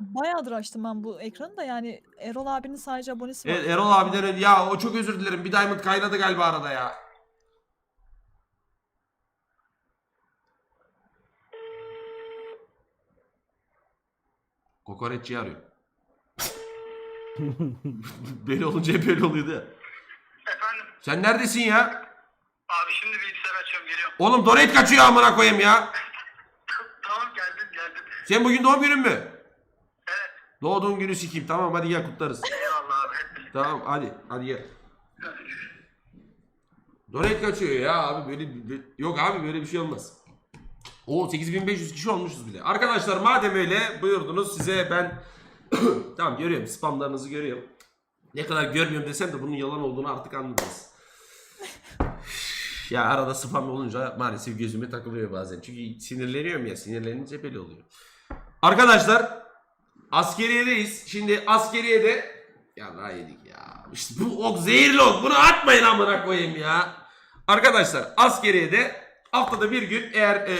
Bayağıdır açtım ben bu ekranı da yani Erol abinin sadece abonesi var. Evet Erol abiden ö- ya o çok özür dilerim. Bir diamond kaynadı galiba arada ya. Kokoreççi arıyor. böyle olunca hep böyle oluyordu ya. Efendim Sen neredesin ya? abi şimdi bilgisayar açıyorum geliyorum. Oğlum donate kaçıyor amına koyayım ya. tamam geldim geldim. Sen bugün doğum günün mü? Doğduğun günü sikeyim. Tamam hadi gel kutlarız. eyvallah abi. Tamam hadi hadi gel. Donate kaçıyor ya abi böyle bir- yok abi böyle bir şey olmaz. O 8500 kişi olmuşuz bile. Arkadaşlar madem öyle buyurdunuz size ben tamam görüyorum spamlarınızı görüyorum. Ne kadar görmüyorum desem de bunun yalan olduğunu artık anladınız. ya arada spam olunca maalesef gözüme takılıyor bazen. Çünkü sinirleniyorum ya sinirlenince böyle oluyor. Arkadaşlar askeriyedeyiz. Şimdi askeriyede ya daha yedik ya. İşte bu ok zehirli ok. Bunu atmayın amına koyayım ya. Arkadaşlar askeriyede haftada bir gün eğer e,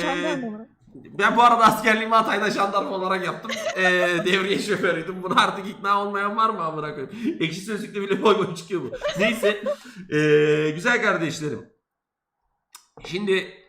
ben bu arada askerliğimi Hatay'da jandarma olarak yaptım. E, devriye şoförüydüm. Buna artık ikna olmayan var mı amına koyayım? Ekşi sözlükte bile boy boy çıkıyor bu. Neyse. E, güzel kardeşlerim. Şimdi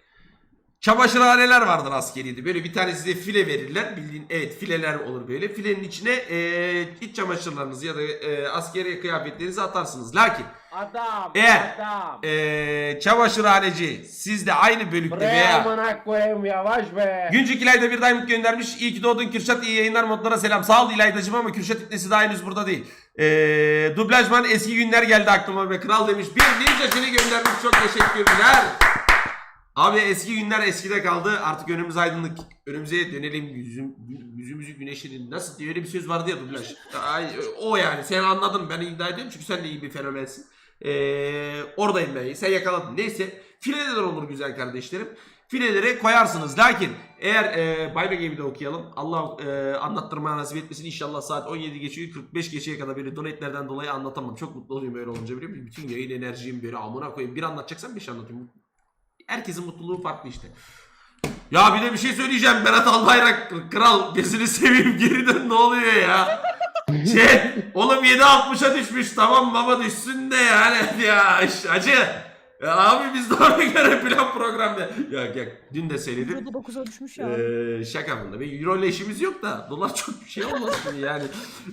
çamaşırhaneler vardır askeriyede. Böyle bir tane size file verirler. Bildiğin evet fileler olur böyle. Filenin içine e, iç çamaşırlarınızı ya da e, askeri kıyafetlerinizi atarsınız. Lakin Adam. Eğer- Adam. e, çamaşırhaneci sizde aynı bölükte Buraya veya amına koyayım yavaş be. Güncük İlayda bir diamond göndermiş. İyi ki doğdun Kürşat. iyi yayınlar modlara selam. Sağ ol İlaydacığım ama Kürşat İpnesi daha henüz burada değil. Ee, dublajman eski günler geldi aklıma ve kral demiş. Bir ninja seni göndermiş. Çok teşekkürler. Abi eski günler eskide kaldı. Artık önümüz aydınlık. Önümüze dönelim. Yüzüm, yüzümüzü güneşlerin. Nasıl diye öyle bir söz vardı ya dublaj. O yani. Sen anladın. Ben iddia ediyorum. Çünkü sen de iyi bir fenomensin. Ee, oradayım ben. Sen yakaladın. Neyse. Fileler olur güzel kardeşlerim. Fileleri koyarsınız. Lakin eğer e, Bay Game'i de okuyalım. Allah e, anlattırmaya nasip etmesin. İnşallah saat 17 geçiyor. 45 geçeye kadar böyle donetlerden dolayı anlatamam. Çok mutlu oluyorum böyle olunca biliyor musun? Bütün yayın enerjim böyle amına koyayım. Bir anlatacaksam bir şey anlatıyorum. Herkesin mutluluğu farklı işte. Ya bir de bir şey söyleyeceğim. Berat Albayrak kral gözünü seveyim geri dön ne oluyor ya? Şey oğlum 7.60'a düşmüş tamam baba düşsün de yani ya acı. Ya abi biz de ona göre plan programda. Ya ya dün de söyledim. Burada 9'a düşmüş ya. Ee, şaka bunda. Bir euro ile işimiz yok da dolar çok bir şey olmasın yani.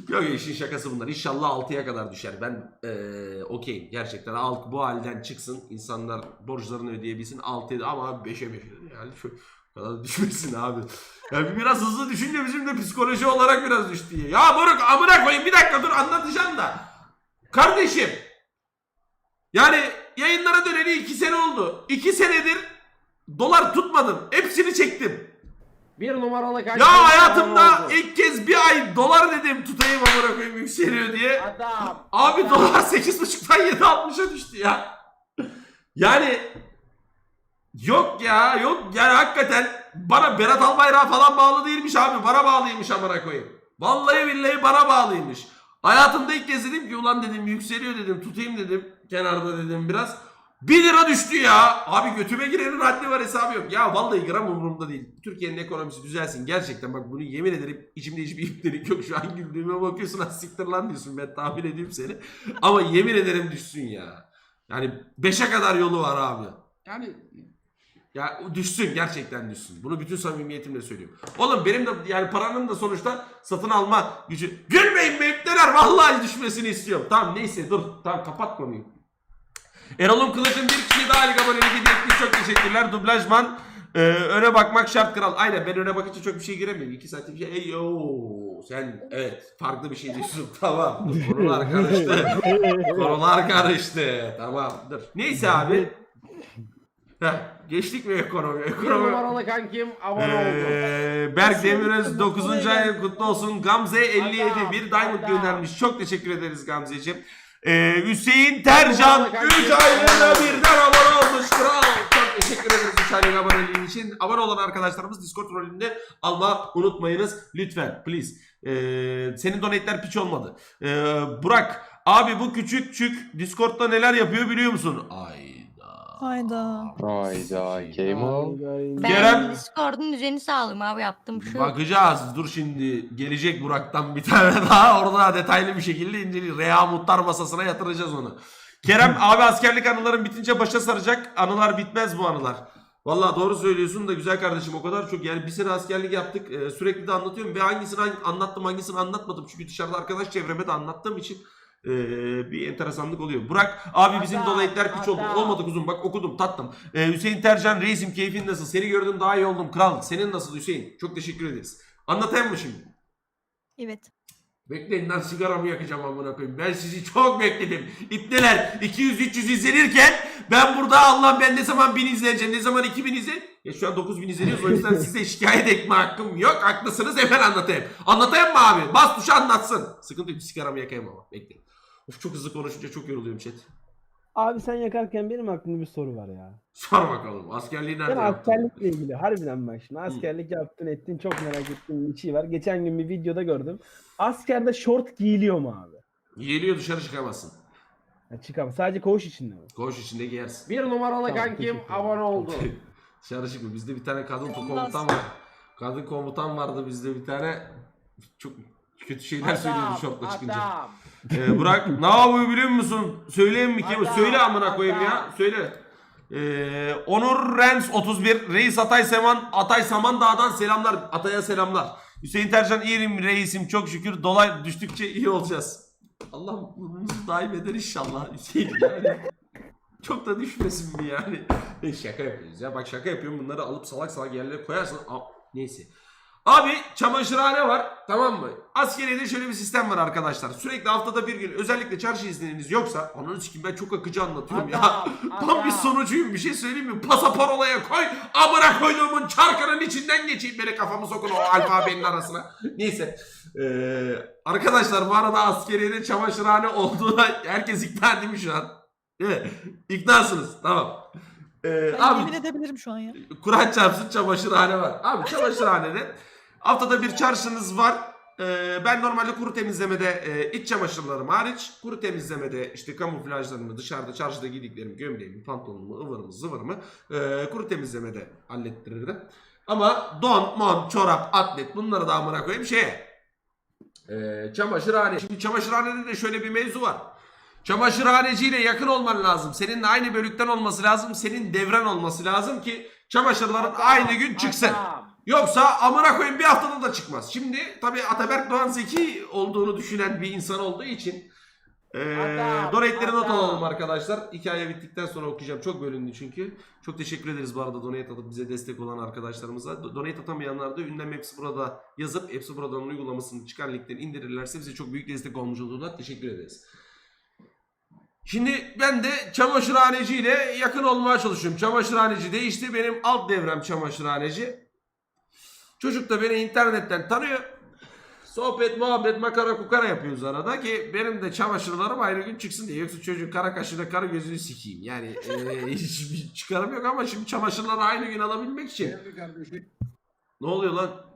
Yok işin şakası bunlar. İnşallah 6'ya kadar düşer. Ben ee, okeyim. Gerçekten alt bu halden çıksın. insanlar borçlarını ödeyebilsin. 6'ya ama 5'e 5'e yani şu kadar düşmesin abi. Yani biraz hızlı düşünce bizim de psikoloji olarak biraz düştü. Ya moruk amına koyayım bir dakika dur anlatacağım da. Kardeşim yani yayınlara döneli 2 sene oldu. 2 senedir dolar tutmadım. Hepsini çektim. Bir numaralı kaç. Ya hayatımda ilk kez bir ay dolar dedim tutayım amına koyayım yükseliyor diye. Adam. Abi adam. dolar 8.5'tan 7.60'a düştü ya. Yani yok ya yok yani hakikaten bana Berat Albayrak falan bağlı değilmiş abi bana bağlıymış amına koyayım. Vallahi billahi bana bağlıymış. Hayatımda ilk kez dedim ki ulan dedim yükseliyor dedim tutayım dedim kenarda dedim biraz. 1 lira düştü ya. Abi götüme girenin haddi var hesabı yok. Ya vallahi gram umurumda değil. Türkiye'nin ekonomisi düzelsin. Gerçekten bak bunu yemin ederim içimde hiçbir iplik yok. Şu an güldüğüme bakıyorsun ha siktir lan diyorsun. Ben tahmin edeyim seni. Ama yemin ederim düşsün ya. Yani 5'e kadar yolu var abi. Yani ya düşsün gerçekten düşsün. Bunu bütün samimiyetimle söylüyorum. Oğlum benim de yani paranın da sonuçta satın alma gücü. Gülmeyin be ipneler vallahi düşmesini istiyorum. Tamam neyse dur tamam kapat konuyu. Erol'un Kılıç'ın bir kişiye daha lig abonelik hediye. Çok teşekkürler. Dublajman. Ee, öne bakmak şart kral. Aynen ben öne bakınca çok bir şey giremiyorum. 2 saatlik bir şey. Ey yo. Sen evet farklı bir şey diyorsun. tamam. Konular karıştı. Konular karıştı. Tamam dur. Neyse abi. Heh, geçtik mi ekonomi? Bir Ekonomi. numaralı kankim abone oldu. Ee, Berk Demiröz 9. ay kutlu olsun. Gamze 57 Adam, bir diamond göndermiş. Çok teşekkür ederiz Gamzeciğim. Ee, Hüseyin Tercan 3 aylığına birden abone olmuş kral. Çok teşekkür ederiz 3 aylık aboneliğin için. Abone olan arkadaşlarımız Discord rolünde alma unutmayınız. Lütfen please. Ee, senin donetler piç olmadı. Ee, Burak abi bu küçük çük Discord'da neler yapıyor biliyor musun? Ayda. Hayda. Hayda game on. Ben Kerem- Discord'un düzeni sağladım abi yaptım şu. Bakacağız. Dur şimdi. Gelecek Burak'tan bir tane daha. Orada detaylı bir şekilde inceleyelim. Rea Muhtar masasına yatıracağız onu. Kerem abi askerlik anıların bitince başa saracak. Anılar bitmez bu anılar. Vallahi doğru söylüyorsun da güzel kardeşim o kadar çok yani bir sene askerlik yaptık Ee, sürekli de anlatıyorum ve hangisini hangi- anlattım hangisini anlatmadım çünkü dışarıda arkadaş çevreme de anlattığım için ee, bir enteresanlık oluyor. Burak abi bizim Adam, dolayıklar piç oldu. Olmadı kuzum bak okudum tattım. Ee, Hüseyin Tercan reisim keyfin nasıl? Seni gördüm daha iyi oldum kral. Senin nasıl Hüseyin? Çok teşekkür ederiz. Anlatayım mı şimdi? Evet. Bekleyin lan sigaramı yakacağım amına koyayım. Ben sizi çok bekledim. İpneler 200-300 izlenirken ben burada Allah ben ne zaman 1000 izleneceğim ne zaman 2000 izlen. Ya şu an 9000 izleniyoruz o yüzden size şikayet etme hakkım yok. Haklısınız hemen anlatayım. Anlatayım mı abi? Bas tuşa anlatsın. Sıkıntı yok sigaramı yakayım ama bekleyin. Of çok hızlı konuşunca çok yoruluyorum chat. Abi sen yakarken benim aklımda bir soru var ya. Sor bakalım askerliği nerede Ben yaptın? askerlikle ilgili harbiden bak şimdi askerlik yaptın ettin çok merak ettiğim bir şey var. Geçen gün bir videoda gördüm. Askerde şort giyiliyor mu abi? Geliyor dışarı çıkamazsın. Ya çıkam sadece koğuş içinde mi? Koğuş içinde giyersin. Bir numaralı Tamam, kankim teşekkür ederim. abone oldu. Dışarı çıkma. Bizde bir tane kadın komutan var. Kadın komutan vardı bizde bir tane. Çok kötü şeyler söylüyordu şortla çıkınca. adam. Ee, Burak ne yapıyor biliyor musun? Söyleyeyim mi ki? Adam, Söyle amına koyayım ya. adam. Söyle. Ee, Onur Rens 31 Reis Atay Seman Atay Saman Dağ'dan selamlar Atay'a selamlar Hüseyin Tercan iyiyim reisim çok şükür dolay düştükçe iyi olacağız Allah mutluluğumuzu daim eder inşallah Hüseyin yani çok da düşmesin mi yani şaka yapıyoruz ya bak şaka yapıyorum bunları alıp salak salak yerlere koyarsın Aa, neyse Abi çamaşırhane var tamam mı? Askeriyede şöyle bir sistem var arkadaşlar. Sürekli haftada bir gün özellikle çarşı izniniz yoksa ananı sikeyim ben çok akıcı anlatıyorum ya. Adam, Tam bir sonucuyum bir şey söyleyeyim mi? Pasaparolaya koy amına koyduğumun çarkının içinden geçeyim beni kafamı sokun o alfabenin arasına. Neyse. Ee, arkadaşlar bu arada askeriyede çamaşırhane olduğuna herkes ikna edilmiş şu an. Evet. İknasınız tamam. Ee, Ben abi yemin edebilirim şu an ya. Kur'an çarpsın çamaşırhane var. Abi çamaşırhanede haftada bir çarşınız var. Ee, ben normalde kuru temizlemede e, iç çamaşırlarım hariç kuru temizlemede işte kamuflajlarımı dışarıda çarşıda giydiklerimi gömleğimi pantolonumu ıvırımı zıvırımı e, kuru temizlemede hallettirirdim. Ama don, mon, çorap, atlet bunları da amına koyayım şeye. E, çamaşırhane. Şimdi çamaşırhanede de şöyle bir mevzu var. Çamaşırhaneciyle yakın olman lazım. Seninle aynı bölükten olması lazım. Senin devren olması lazım ki çamaşırların aynı gün çıksın. Adam. Yoksa amına koyayım bir haftada da çıkmaz. Şimdi tabii Ataberk Doğan zeki olduğunu düşünen bir insan olduğu için ee, donate'leri not alalım arkadaşlar. Hikaye bittikten sonra okuyacağım. Çok bölündü çünkü. Çok teşekkür ederiz bu arada donate atıp bize destek olan arkadaşlarımıza. Do- Donate atamayanlar da ünlem hepsi burada yazıp hepsi buradan uygulamasını çıkan linkten indirirlerse bize çok büyük destek olmuş olurlar. Teşekkür ederiz. Şimdi ben de çamaşırhaneciyle yakın olmaya çalışıyorum. Çamaşırhaneci değişti. Benim alt devrem çamaşırhaneci. Çocuk da beni internetten tanıyor. Sohbet, muhabbet, makara kukara yapıyoruz arada ki benim de çamaşırlarım aynı gün çıksın diye. Yoksa çocuğun kara kaşına kara gözünü sikeyim. Yani e, hiçbir çıkarım yok ama şimdi çamaşırları aynı gün alabilmek için. Ne oluyor lan?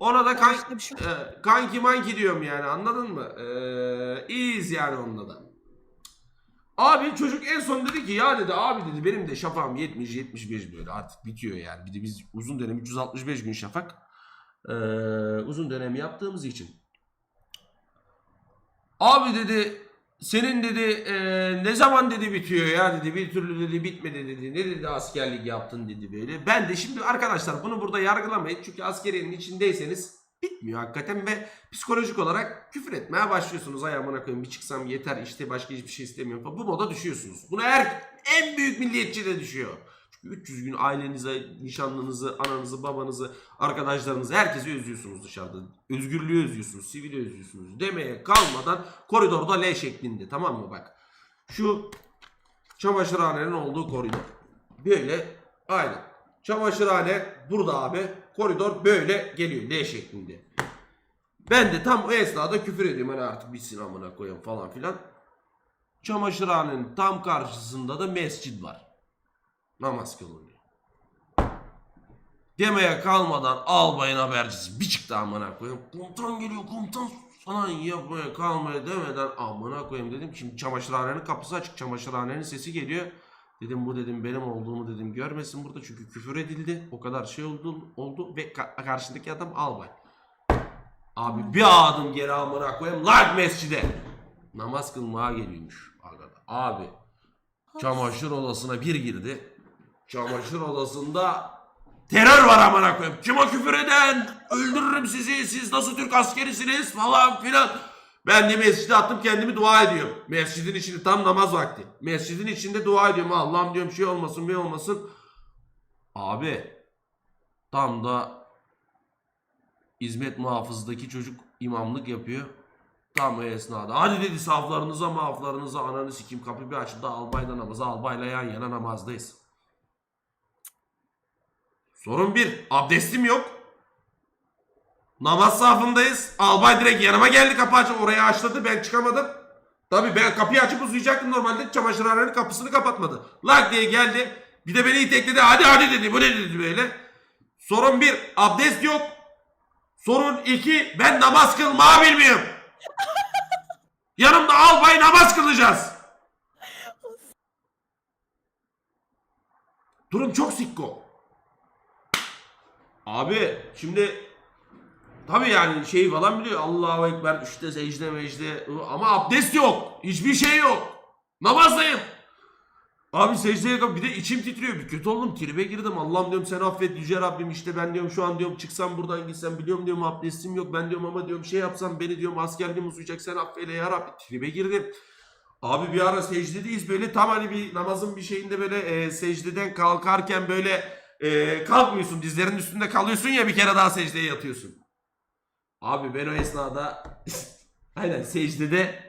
Ona da kan, şey e, kanki manki diyorum yani anladın mı? E, iyiyiz yani onunla da. Abi çocuk en son dedi ki ya dedi abi dedi benim de şafağım 70-75 böyle artık bitiyor yani. Bir de biz uzun dönem 365 gün şafak ee, uzun dönem yaptığımız için. Abi dedi senin dedi e, ne zaman dedi bitiyor ya dedi bir türlü dedi bitmedi dedi. Ne dedi askerlik yaptın dedi böyle. Ben de şimdi arkadaşlar bunu burada yargılamayın. Çünkü askeriyenin içindeyseniz bitmiyor hakikaten ve psikolojik olarak küfür etmeye başlıyorsunuz. Ay amına koyayım bir çıksam yeter işte başka hiçbir şey istemiyorum falan. Bu moda düşüyorsunuz. Buna her en büyük milliyetçi de düşüyor. Çünkü 300 gün ailenize, nişanlınızı, ananızı, babanızı, arkadaşlarınızı herkesi özlüyorsunuz dışarıda. Özgürlüğü özlüyorsunuz, sivili özlüyorsunuz. Demeye kalmadan koridorda L şeklinde tamam mı bak. Şu çamaşırhanenin olduğu koridor. Böyle aynen. Çamaşırhane burada abi. Koridor böyle geliyor L şeklinde. Ben de tam o esnada küfür ediyorum hani artık bitsin amına koyayım falan filan. Çamaşırhanenin tam karşısında da mescid var. Namaz kılınıyor. Demeye kalmadan albayın habercisi bir çıktı amına koyayım. Komutan geliyor komutan falan yapmaya kalmaya demeden amına koyayım dedim. Şimdi çamaşırhanenin kapısı açık. Çamaşırhanenin sesi geliyor. Dedim bu dedim benim olduğumu dedim görmesin burada çünkü küfür edildi. O kadar şey oldu, oldu ve ka- karşındaki adam albay. Abi bir adım geri amına koyayım lan mescide. Namaz kılmaya geliyormuş arkada. Abi çamaşır odasına bir girdi. Çamaşır odasında terör var amına koyayım. Kim o küfür eden? Öldürürüm sizi. Siz nasıl Türk askerisiniz falan filan. Ben de mescide attım kendimi dua ediyorum. Mescidin içinde tam namaz vakti. Mescidin içinde dua ediyorum. Allah'ım diyorum şey olmasın bir olmasın. Abi tam da hizmet muhafızdaki çocuk imamlık yapıyor. Tam o esnada. Hadi dedi saflarınıza muhaflarınıza ananı sikim kapı bir açıldı albayla namaza albayla yan yana namazdayız. Sorun bir. Abdestim yok. Namaz safındayız. Albay direkt yanıma geldi kapı açıp orayı açladı. Ben çıkamadım. Tabii ben kapıyı açıp uzayacaktım normalde. Çamaşırhanenin kapısını kapatmadı. Lak diye geldi. Bir de beni itekledi. Hadi hadi dedi. Bu ne dedi böyle. Sorun bir. Abdest yok. Sorun iki. Ben namaz kılmayı bilmiyorum. Yanımda albay namaz kılacağız. Durum çok sikko. Abi şimdi tabii yani şey falan biliyor. Allahu Ekber işte secde mecde ama abdest yok. Hiçbir şey yok. Namazdayım. Abi secdeye kalk bir de içim titriyor. Bir kötü oldum tribe girdim. Allah'ım diyorum sen affet yüce Rabbim işte ben diyorum şu an diyorum çıksam buradan gitsem biliyorum diyorum abdestim yok. Ben diyorum ama diyorum şey yapsam beni diyorum askerliğim uzayacak sen affeyle ya Rabbi. Tribe girdim. Abi bir ara secdedeyiz böyle tam hani bir namazın bir şeyinde böyle e, secdeden kalkarken böyle e, kalkmıyorsun dizlerin üstünde kalıyorsun ya bir kere daha secdeye yatıyorsun. Abi ben o esnada aynen secdede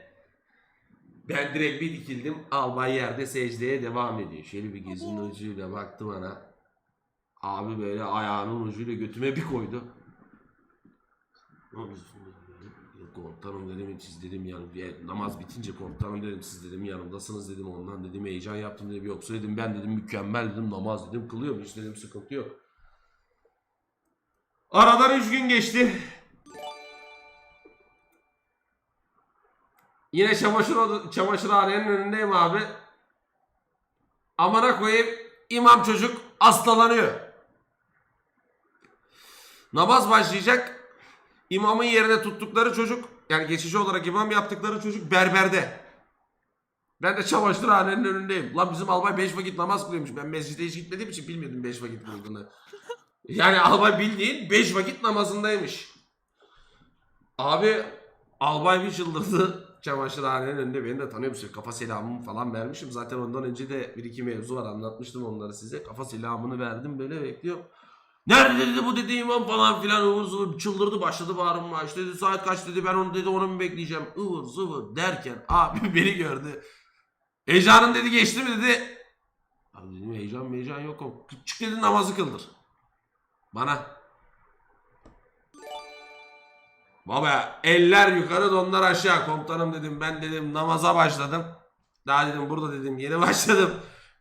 ben direkt bir dikildim albay yerde secdeye devam ediyor. Şöyle bir gözünün ucuyla baktı bana. Abi böyle ayağının ucuyla götüme bir koydu. Komutanım dedim siz dedim yani ya, namaz bitince komutanım dedim siz dedim yanımdasınız dedim ondan dedim heyecan yaptım dedim yoksa dedim ben dedim mükemmel dedim namaz dedim kılıyorum hiç dedim sıkıntı yok. Aradan 3 gün geçti. Yine çamaşır oda- çamaşırhanenin önündeyim abi. Amına koyayım imam çocuk hastalanıyor. Namaz başlayacak. İmamın yerine tuttukları çocuk yani geçici olarak imam yaptıkları çocuk berberde. Ben de çamaşırhanenin önündeyim. Lan bizim albay 5 vakit namaz kılıyormuş. Ben mescide hiç gitmediğim için bilmiyordum 5 vakit kıldığını. Yani albay bildiğin 5 vakit namazındaymış. Abi albay bir çıldırdı. Çamaşırhanenin önünde beni de tanıyor musun? Kafa selamımı falan vermişim. Zaten ondan önce de bir iki mevzu var anlatmıştım onları size. Kafa selamını verdim böyle bekliyorum. Nerede dedi bu dedi imam falan filan ıvır zıvır çıldırdı başladı bağırmaya. İşte dedi saat kaç dedi ben onu dedi onu mu bekleyeceğim ıvır zıvır derken abi beni gördü. Heyecanın dedi geçti mi dedi. Abi dedim heyecan heyecan yok o. Çık dedi namazı kıldır. Bana. Baba eller yukarı donlar aşağı komutanım dedim ben dedim namaza başladım. Daha dedim burada dedim yeni başladım.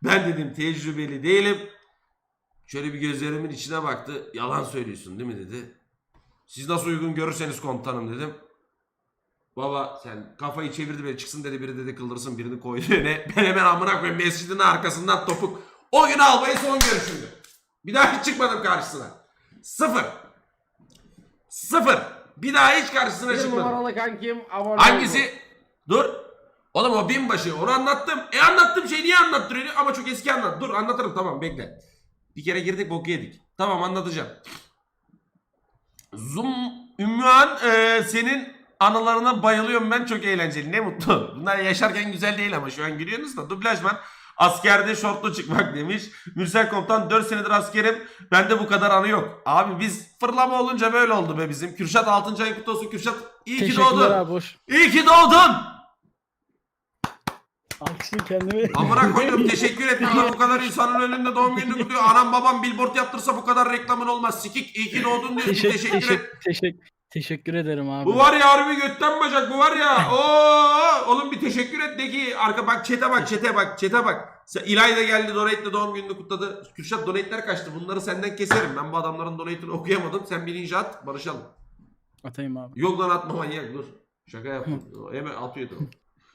Ben dedim tecrübeli değilim. Şöyle bir gözlerimin içine baktı. Yalan söylüyorsun değil mi dedi. Siz nasıl uygun görürseniz komutanım dedim. Baba sen kafayı çevirdi beni çıksın dedi biri dedi kıldırsın birini koydu öne. Ben hemen amına koyayım mescidin arkasından topuk. O gün albayı son görüşümdü. Bir daha hiç çıkmadım karşısına. Sıfır. Sıfır. Bir daha hiç karşısına Bir çıkmadım. numaralı kankim abone oldu. Hangisi? Dur. Oğlum o binbaşı onu anlattım. E anlattım şey niye anlattırıyor? Ama çok eski anlat. Dur anlatırım tamam bekle. Bir kere girdik boku yedik. Tamam anlatacağım. Zoom Ümmühan e, senin anılarına bayılıyorum ben çok eğlenceli ne mutlu. Bunlar yaşarken güzel değil ama şu an gülüyorsunuz da dublajman. Askerde şortlu çıkmak demiş. Mürsel komutan 4 senedir askerim. Bende bu kadar anı yok. Abi biz fırlama olunca böyle oldu be bizim. Kürşat 6. ayın kutlu olsun Kürşat. İyi ki doğdun. Abi hoş. İyi ki doğdun. Alkışlayın kendimi. Amına koyuyorum teşekkür ettim lan bu kadar insanın önünde doğum gününü kutluyor. Anam babam billboard yaptırsa bu kadar reklamın olmaz. Sikik iyi ki doğdun diyor. Teşekkür, Teşekkür, et. teşekkür, teşekkür, ederim abi. Bu var ya harbi götten bacak bu var ya. Oo, oğlum bir teşekkür et de ki arka bak çete bak çete bak çete bak. Sen, İlay da geldi donate'le doğum gününü kutladı. Kürşat donate'ler kaçtı. Bunları senden keserim. Ben bu adamların donate'ini okuyamadım. Sen bir ninja at barışalım. Atayım abi. Yok lan atma manyak dur. Şaka yaptım. Hemen atıyor tamam.